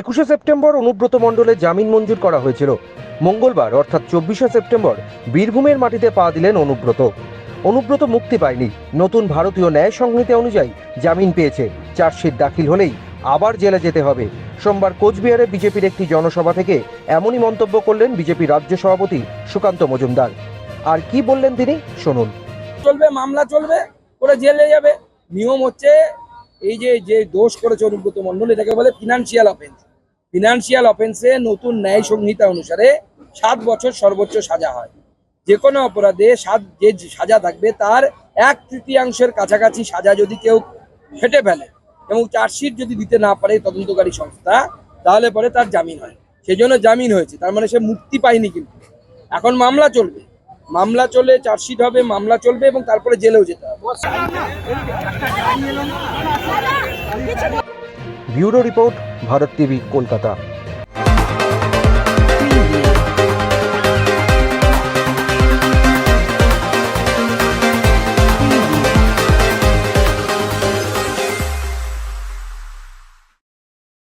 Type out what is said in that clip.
একুশে সেপ্টেম্বর অনুব্রত মণ্ডলের জামিন মঞ্জুর করা হয়েছিল। মঙ্গলবার, অর্থাৎ চব্বিশে সেপ্টেম্বর, বীরভূমের মাটিতে পা দিলেন অনুব্রত। অনুব্রত মুক্তি পায়নি। নতুন ভারতীয় ন্যায় সংহিতা অনুযায়ী জামিন পেয়েছে। চার্জশিট দাখিল হলেই আবার জেলে যেতে হবে। সোমবার কোচবিহারে বিজেপির একটি জনসভা থেকে এমনই মন্তব্য করলেন বিজেপি রাজ্য সভাপতি সুকান্ত মজুমদার। আর কি বললেন তিনি? শুনুন। চলবে, মামলা চলবে করে জেলে যাবে। নিয়ম হচ্ছে এই যে যে দোষ করেছে অনুব্রত মন্ডল এটাকে বলে ফিনান্সিয়াল অফেন্স ফিনান্সিয়াল অফেন্সে নতুন ন্যায় সংহিতা অনুসারে সাত বছর সর্বোচ্চ সাজা হয়। যে কোনো অপরাধে সাত যে সাজা থাকবে তার এক তৃতীয়াংশের কাছাকাছি সাজা যদি কেউ ফেটে ফেলে এবং চার্জশিট যদি দিতে না পারে তদন্তকারী সংস্থা, তাহলে পরে তার জামিন হয়। সেই জন্য জামিন হয়েছে। তার মানে সে মুক্তি পায়নি কিন্তু। এখন মামলা চলবে। মামলা চলে, চার্জশিট হবে, মামলা চলবে এবং তারপরে জেলেও যেতে হবে। bureau report Bharat TV Kolkata